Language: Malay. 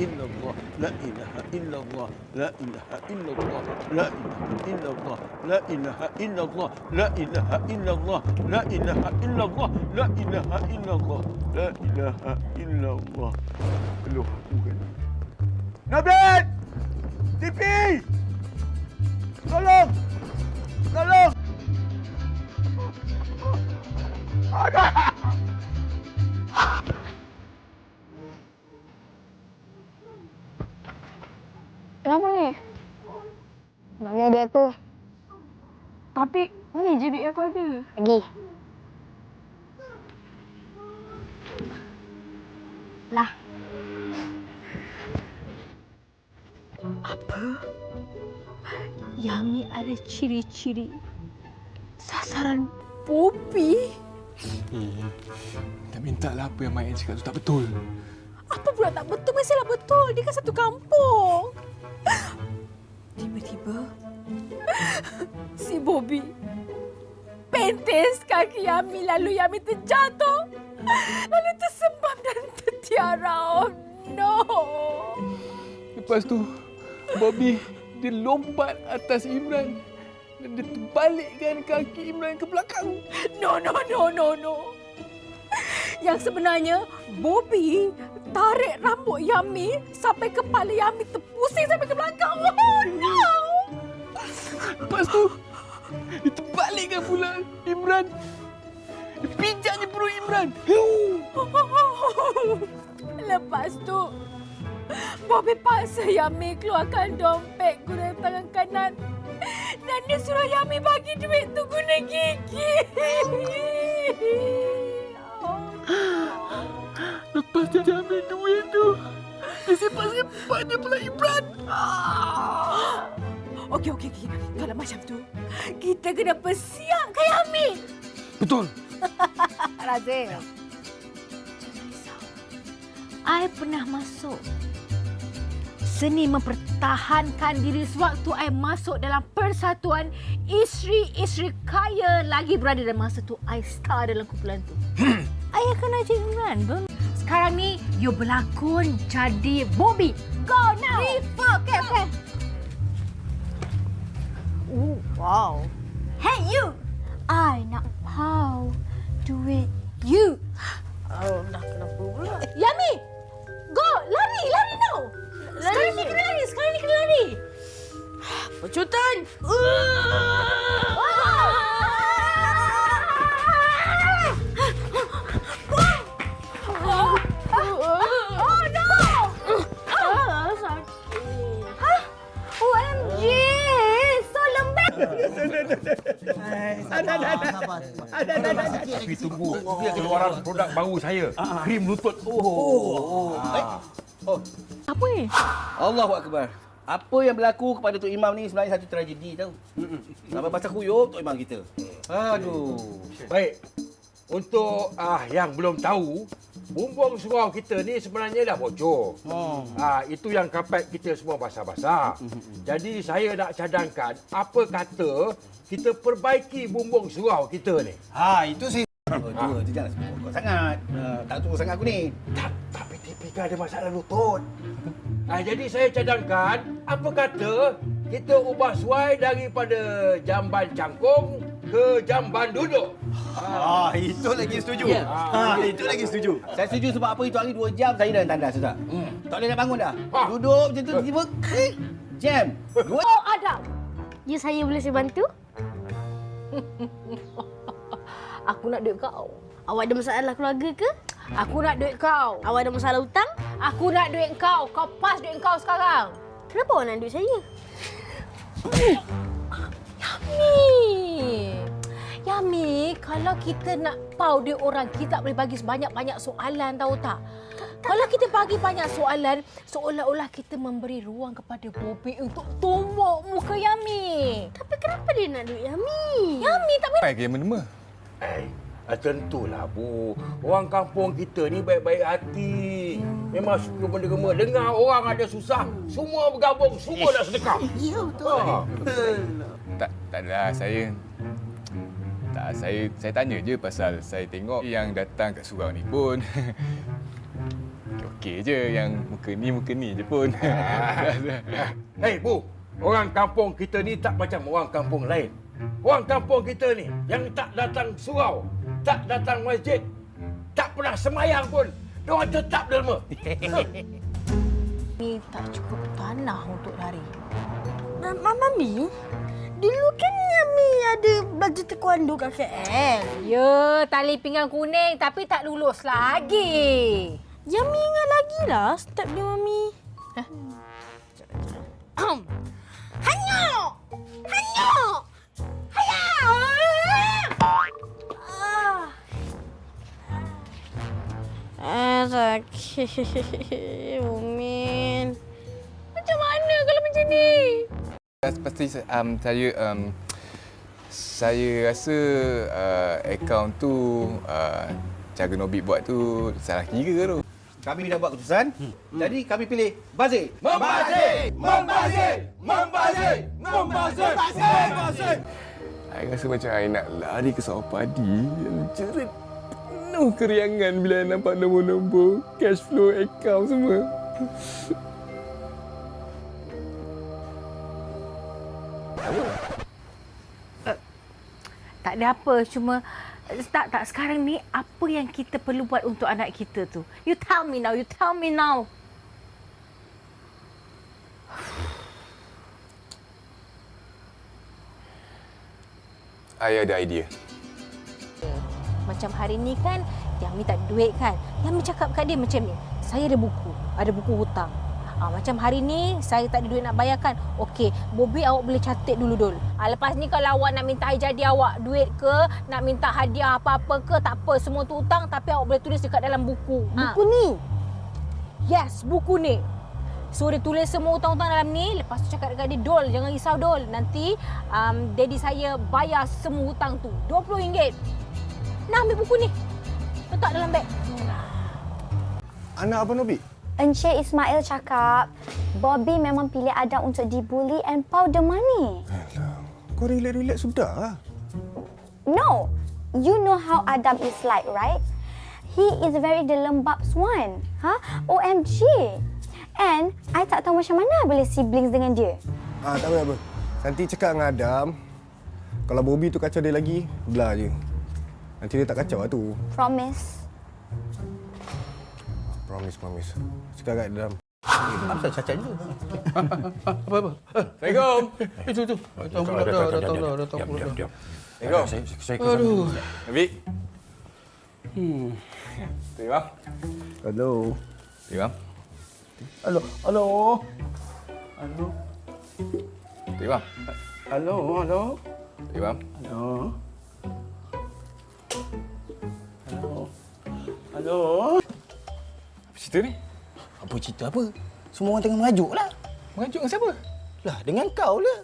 إلا الله لا إله إلا الله لا إله إلا الله لا إله إلا الله لا إله إلا الله لا إله إلا الله لا إله إلا الله لا إله إلا الله لا إله إلا الله. اللي هو نبات تبي Kenapa ni? Bagi adik aku. Tapi ni je duit aku ada. Lagi. Lah. Apa? Yami ada ciri-ciri sasaran Bobby? Hmm. Tak minta lah apa yang Mak Ann cakap tu tak betul. Apa pula tak betul? Mestilah betul. Dia kan satu kampung. Tiba-tiba si Bobby pentes kaki Yami lalu Yami terjatuh. Lalu tersembam dan tertiara. Oh no. Lepas tu, Bobby dia lompat atas Imran dan dia terbalikkan kaki Imran ke belakang. No, no, no, no, no. Yang sebenarnya, Bobby tarik rambut Yami sampai kepala Yami terpusing sampai ke Lepas tu, dia terbalikkan pula Imran. Pijaknya perut Imran. Lepas tu, Bobby paksa Yami keluarkan dompet guna tangan kanan. Dan dia suruh Yami bagi duit tu guna gigi. Lepas dia ambil duit tu, dia simpan-simpan dia pula Imran. Okey, okey, okey. Kalau macam tu, kita kena persiapkan Yami. Betul. Razif. I pernah masuk seni mempertahankan diri sewaktu I masuk dalam persatuan isteri-isteri kaya lagi berada dalam masa tu I star dalam kumpulan tu. I akan ajak Imran. Bang. Sekarang ni you berlakon jadi Bobby. Go now. Rifa, okay, okay. Wow. Hey you. I nak how duit you. Oh, dah kenapa pula? Yami! Go! Lari! Lari now! Sekarang ni kena lari! Sekarang ni kena lari! Pecutan! Oh, Tapi tunggu, keluaran produk baru saya. Krim lutut. Oh. Apa ni? Allahu Akbar. Apa yang berlaku kepada Tok Imam ni sebenarnya satu tragedi tau. Sampai pasal kuyup Tok Imam kita. Aduh. Baik. Untuk ah yang belum tahu, bumbung surau kita ni sebenarnya dah bocor. Oh. Ah itu yang kapet kita semua basah-basah. Jadi saya nak cadangkan apa kata kita perbaiki bumbung surau kita ni. Ha, itu saya Oh, tu, tu jangan sebut kau sangat. Uh, tak tunggu sangat aku ni. Tak, tapi tipikal ada masalah lutut. Ah, jadi saya cadangkan, apa kata kita ubah suai daripada jamban cangkung ke jamban duduk. Ah, itu lagi setuju. Ya. Ha, itu lagi setuju. Saya setuju sebab apa itu hari 2 jam saya dah tandas sudah. Hmm. Tak boleh nak bangun dah. Ha. Duduk macam tu tiba-tiba klik. Jam. Dua Oh, Adam! Ya, saya boleh saya bantu? Aku nak duit kau. Awak ada masalah keluarga ke? Aku nak duit kau. Awak ada masalah hutang? Aku nak duit kau. Kau pas duit kau sekarang. Kenapa awak nak duit saya? Yami, kalau kita nak pau dia orang, kita tak boleh bagi sebanyak-banyak soalan tahu tak? Kalau kita bagi banyak soalan, seolah-olah kita memberi ruang kepada Bobby untuk tumbuk muka Yami. Tapi kenapa dia nak duit Yami? Yami tak boleh. Baik ke mana Eh, ah, tentulah Bu. Orang kampung kita ni baik-baik hati. Memang suka benda-benda. Dengar orang ada susah, semua bergabung, semua nak sedekah. Ya betul. Ha. Tak, tak adalah saya. Tak, saya saya tanya je pasal saya tengok yang datang kat surau ni pun. okey, je yang muka ni muka ni je pun. Hei Bu, orang kampung kita ni tak macam orang kampung lain. Orang kampung kita ni yang tak datang surau, tak datang masjid, tak pernah semayang pun, diorang tetap derma. Ni tak cukup tanah untuk lari. Ma- Mami, dulu kan Yami ada belajar taekwondo kat KL. Ya, tali pinggang kuning tapi tak lulus lagi. Yami ingat lagi lah step dia Mami. Hah? Hanyok! Hanyok! Ah, sakit, Umin. Macam mana kalau macam ni? Pasti um, saya um, saya rasa uh, akaun tu uh, cara Nobit buat tu salah kira tu. Kami dah buat keputusan. Jadi kami pilih Bazir. Membazir! Membazir! Membazir! Membazir! Membazir! Saya rasa macam saya nak lari ke sawah padi yang jerit penuh keriangan bila saya nampak nombor-nombor cash flow akaun semua. Tak ada apa, cuma tak tak sekarang ni apa yang kita perlu buat untuk anak kita tu? You tell me now, you tell me now. Saya ada idea. Macam hari ni kan Yami tak ada duit kan. Yami cakap kat dia macam ni. Saya ada buku. Ada buku hutang. Ha, macam hari ni saya tak ada duit nak bayarkan. Okey, Bobby awak boleh catat dulu dul. Ha, lepas ni kalau awak nak minta jadi awak duit ke, nak minta hadiah apa-apa ke, tak apa. Semua tu hutang tapi awak boleh tulis dekat dalam buku. Ha. Buku ni. Yes, buku ni. So dia tulis semua hutang-hutang dalam ni, lepas tu cakap dekat dia, Dol, jangan risau Dol. Nanti um, daddy saya bayar semua hutang tu. RM20. Nak ambil buku ni. Letak dalam beg. Anak apa Nobi? Encik Ismail cakap, Bobby memang pilih Adam untuk dibuli and powder money. Alah, kau relax-relax sudah lah. No, you know how Adam is like, right? He is very the lembab swan. Huh? OMG. And I tak tahu macam mana boleh siblings dengan dia. Ah, tak apa, apa. Nanti cakap dengan Adam, kalau Bobby tu kacau dia lagi, belah je. Nanti dia tak kacau lah tu. Promise. Promise, promise. Cakap kat Adam. Apa cacat je? Apa-apa. Assalamualaikum. Itu tu. Datang pula dah, datang dah, datang pula dah. Assalamualaikum. Saya, saya ke Aduh. Nabi. Hmm. Terima. Hello. Halo, halo. Halo, Terima. halo, halo. Terima. Halo. Halo. Halo. Apa cerita ni? Apa cerita apa? Semua orang tengah merajuk lah. Mengajuk dengan siapa? Lah, dengan kau lah.